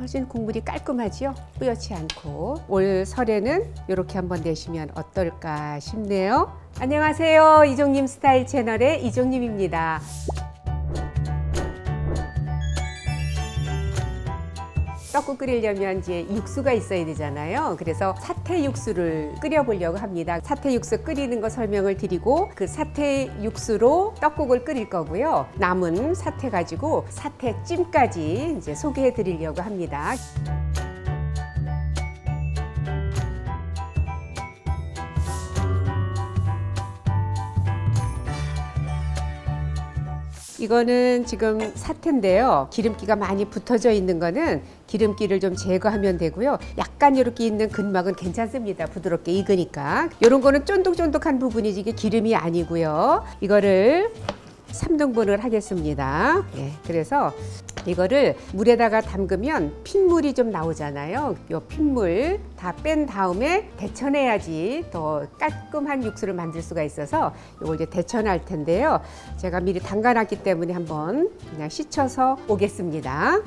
훨씬 국물이 깔끔하지요? 뿌옇지 않고 올 설에는 이렇게 한번 내시면 어떨까 싶네요. 안녕하세요. 이종님 스타일 채널의 이종님입니다. 떡국 끓이려면 이제 육수가 있어야 되잖아요. 그래서 사태 육수를 끓여보려고 합니다. 사태 육수 끓이는 거 설명을 드리고 그 사태 육수로 떡국을 끓일 거고요. 남은 사태 가지고 사태 찜까지 이제 소개해 드리려고 합니다. 이거는 지금 사태인데요. 기름기가 많이 붙어져 있는 거는 기름기를 좀 제거하면 되고요. 약간 이렇게 있는 근막은 괜찮습니다. 부드럽게 익으니까. 이런 거는 쫀득쫀득한 부분이지 이게 기름이 아니고요. 이거를 3등분을 하겠습니다. 예, 그래서 이거를 물에다가 담그면 핏물이 좀 나오잖아요. 이 핏물 다 뺀 다음에 데쳐내야지 더 깔끔한 육수를 만들 수가 있어서 이걸 이제 데쳐낼 텐데요. 제가 미리 담가놨기 때문에 한번 그냥 씻혀서 오겠습니다.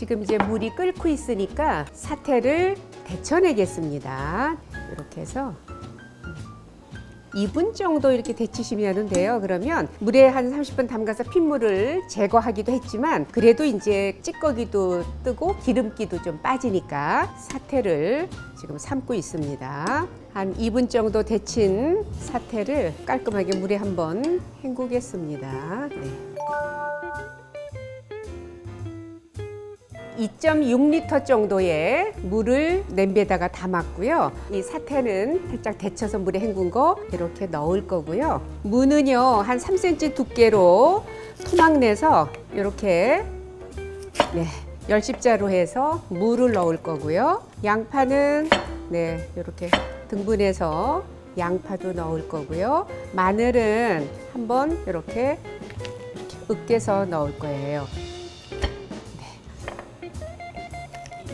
지금 이제 물이 끓고 있으니까 사태를 데쳐내겠습니다. 이렇게 해서 2분 정도 이렇게 데치시면 돼요. 그러면 물에 한 30분 담가서 핏물을 제거하기도 했지만 그래도 이제 찌꺼기도 뜨고 기름기도 좀 빠지니까 사태를 지금 삶고 있습니다. 한 2분 정도 데친 사태를 깔끔하게 물에 한번 헹구겠습니다. 네. 2.6리터 정도의 물을 냄비에다가 담았고요. 이 사태는 살짝 데쳐서 물에 헹군 거 이렇게 넣을 거고요. 무는요 한 3cm 두께로 토막 내서 이렇게 네, 열십자로 해서 물을 넣을 거고요. 양파는 네 이렇게 등분해서 양파도 넣을 거고요. 마늘은 한번 이렇게, 이렇게 으깨서 넣을 거예요.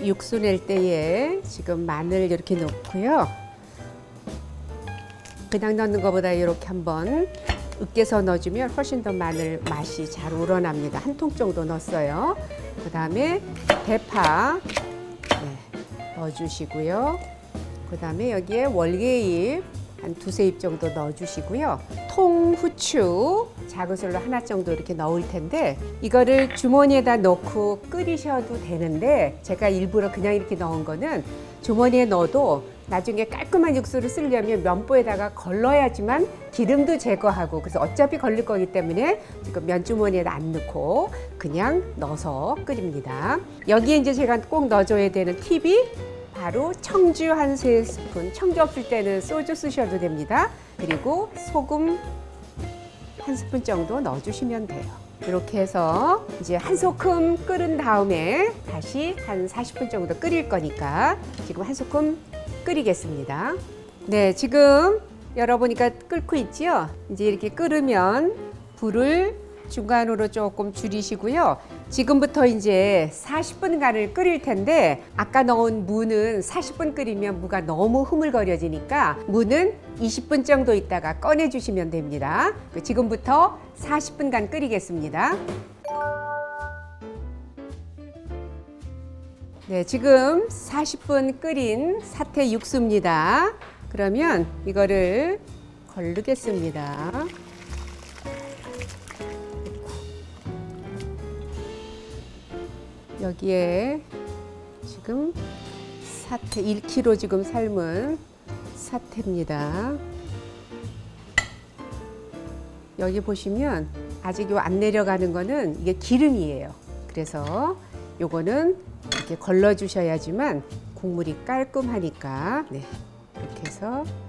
육수 낼 때에 지금 마늘 이렇게 넣고요. 그냥 넣는 것보다 이렇게 한번 으깨서 넣어주면 훨씬 더 마늘 맛이 잘 우러납니다. 한 통 정도 넣었어요. 그 다음에 대파 네, 넣어주시고요. 그 다음에 여기에 월계잎 한 두세 잎 정도 넣어주시고요. 통 후추 작은 술로 하나 정도 이렇게 넣을 텐데 이거를 주머니에다 넣고 끓이셔도 되는데 제가 일부러 그냥 이렇게 넣은 거는 주머니에 넣어도 나중에 깔끔한 육수를 쓰려면 면보에다가 걸러야지만 기름도 제거하고 그래서 어차피 걸릴 거기 때문에 지금 면주머니에다 안 넣고 그냥 넣어서 끓입니다. 여기에 이제 제가 꼭 넣어줘야 되는 팁이 바로 청주 한 세 스푼, 청주 없을 때는 소주 쓰셔도 됩니다. 그리고 소금 한 스푼 정도 넣어주시면 돼요. 이렇게 해서 이제 한 소끔 끓은 다음에 다시 한 40분 정도 끓일 거니까 지금 한 소끔 끓이겠습니다. 네, 지금 열어보니까 끓고 있지요? 이제 이렇게 끓으면 불을 중간으로 조금 줄이시고요. 지금부터 이제 40분간을 끓일 텐데 아까 넣은 무는 40분 끓이면 무가 너무 흐물거려지니까 무는 20분 정도 있다가 꺼내 주시면 됩니다. 그 지금부터 40분간 끓이겠습니다. 네, 지금 40분 끓인 사태 육수입니다. 그러면 이거를 걸르겠습니다. 여기에 지금 사태 1kg 지금 삶은 사태입니다. 여기 보시면 아직 요 안 내려가는 거는 이게 기름이에요. 그래서 요거는 이렇게 걸러 주셔야지만 국물이 깔끔하니까 네. 이렇게 해서 네.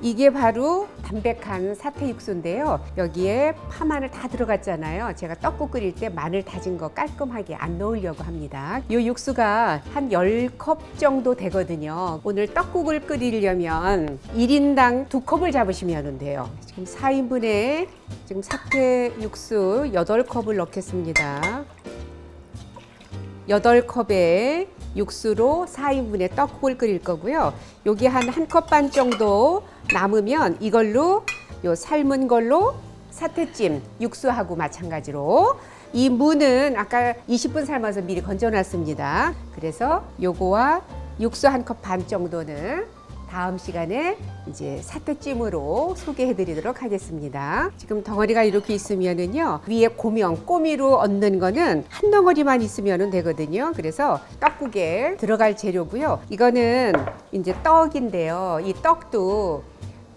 이게 바로 담백한 사태 육수인데요. 여기에 파마늘 다 들어갔잖아요. 제가 떡국 끓일 때 마늘 다진 거 깔끔하게 안 넣으려고 합니다. 이 육수가 한 10컵 정도 되거든요. 오늘 떡국을 끓이려면 1인당 두 컵을 잡으시면 돼요. 지금 4인분에 지금 사태 육수 8컵을 넣겠습니다. 8컵에 육수로 4인분의 떡국을 끓일 거고요. 여기 한 한 컵 반 정도 남으면 이걸로 요 삶은 걸로 사태찜 육수하고 마찬가지로 이 무는 아까 20분 삶아서 미리 건져놨습니다. 그래서 요거와 육수 한 컵 반 정도는 다음 시간에 이제 사태찜으로 소개해 드리도록 하겠습니다. 지금 덩어리가 이렇게 있으면은요, 위에 고명, 꼬미로 얹는 거는 한 덩어리만 있으면 되거든요. 그래서 떡국에 들어갈 재료고요. 이거는 이제 떡인데요. 이 떡도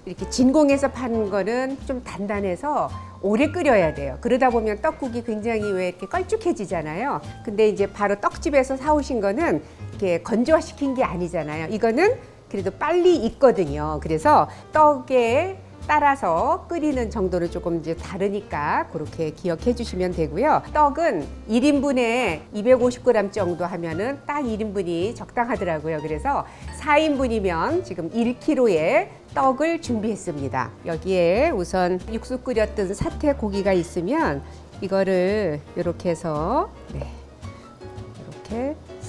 이렇게 진공해서 파는 거는 좀 단단해서 오래 끓여야 돼요. 그러다 보면 떡국이 굉장히 왜 이렇게 걸쭉해지잖아요. 근데 이제 바로 떡집에서 사오신 거는 이렇게 건조시킨 게 아니잖아요. 이거는 그래도 빨리 익거든요. 그래서 떡에 따라서 끓이는 정도는 조금 이제 다르니까 그렇게 기억해 주시면 되고요. 떡은 1인분에 250g 정도 하면은 딱 1인분이 적당하더라고요. 그래서 4인분이면 지금 1kg의 떡을 준비했습니다. 여기에 우선 육수 끓였던 사태 고기가 있으면 이거를 이렇게 해서 네.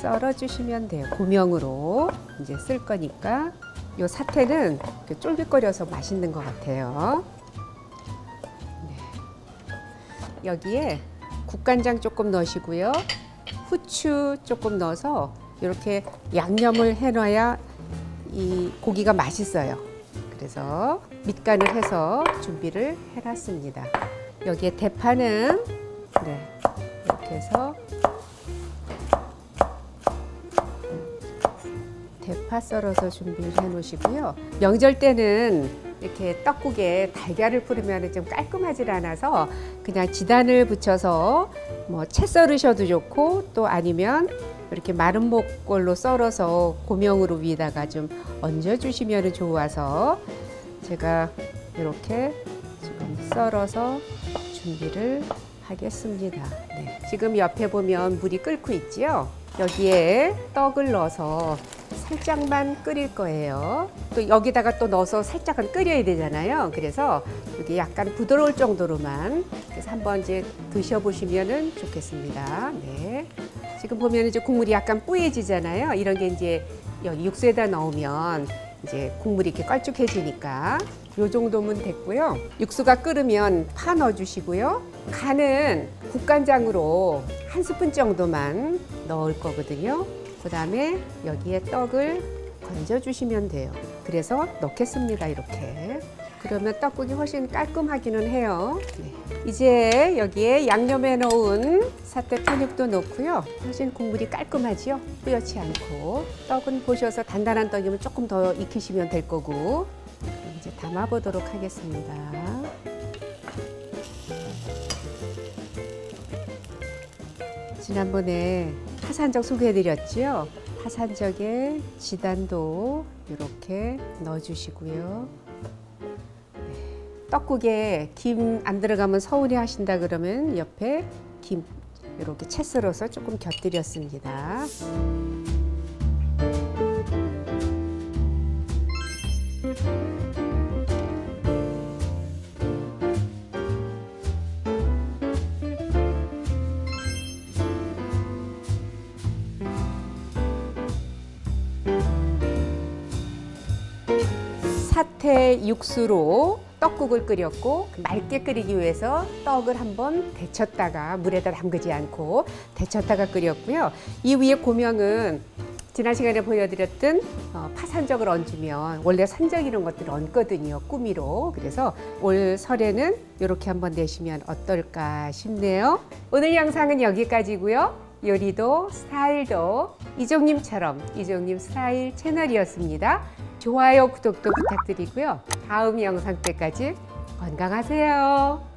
이렇게 썰어 주시면 돼요. 고명으로 이제 쓸 거니까 요 사태는 쫄깃거려서 맛있는 것 같아요. 네. 여기에 국간장 조금 넣으시고요. 후추 조금 넣어서 이렇게 양념을 해놔야 이 고기가 맛있어요. 그래서 밑간을 해서 준비를 해놨습니다. 여기에 대파는 네, 이렇게 해서 대 파 썰어서 준비를 해 놓으시고요. 명절 때는 이렇게 떡국에 달걀을 뿌리면 좀 깔끔하지 않아서 그냥 지단을 붙여서 뭐 채 썰으셔도 좋고 또 아니면 이렇게 마른 목골로 썰어서 고명으로 위에다가 좀 얹어 주시면 좋아서 제가 이렇게 지금 썰어서 준비를 하겠습니다. 네. 지금 옆에 보면 물이 끓고 있지요. 여기에 떡을 넣어서 살짝만 끓일 거예요. 또 여기다가 또 넣어서 살짝은 끓여야 되잖아요. 그래서 이게 약간 부드러울 정도로만 그래서 한번 이제 드셔보시면은 좋겠습니다. 네. 지금 보면 이제 국물이 약간 뿌얘지잖아요. 이런 게 이제 여기 육수에다 넣으면 이제 국물이 이렇게 걸쭉해지니까 요 정도면 됐고요. 육수가 끓으면 파 넣어주시고요. 간은 국간장으로 한 스푼 정도만 넣을 거거든요. 그 다음에 여기에 떡을 건져 주시면 돼요. 그래서 넣겠습니다. 이렇게. 그러면 떡국이 훨씬 깔끔하기는 해요. 네. 이제 여기에 양념해 놓은 사태 편육도 넣고요. 훨씬 국물이 깔끔하지요. 뿌옇지 않고 떡은 보셔서 단단한 떡이면 조금 더 익히시면 될 거고 이제 담아 보도록 하겠습니다. 지난번에 파산적 소개해드렸지요. 파산적에 지단도 이렇게 넣어주시고요. 네. 떡국에 김 안 들어가면 서운해 하신다 그러면 옆에 김 이렇게 채 썰어서 조금 곁들였습니다. 사태 육수로 떡국을 끓였고 맑게 끓이기 위해서 떡을 한번 데쳤다가 물에다 담그지 않고 데쳤다가 끓였고요. 이 위에 고명은 지난 시간에 보여드렸던 어, 파산적을 얹으면 원래 산적 이런 것들을 얹거든요. 꾸미로. 그래서 올 설에는 이렇게 한번 내시면 어떨까 싶네요. 오늘 영상은 여기까지고요. 요리도 스타일도 이종님처럼 이종님 스타일 채널이었습니다. 좋아요, 구독도 부탁드리고요. 다음 영상 때까지 건강하세요.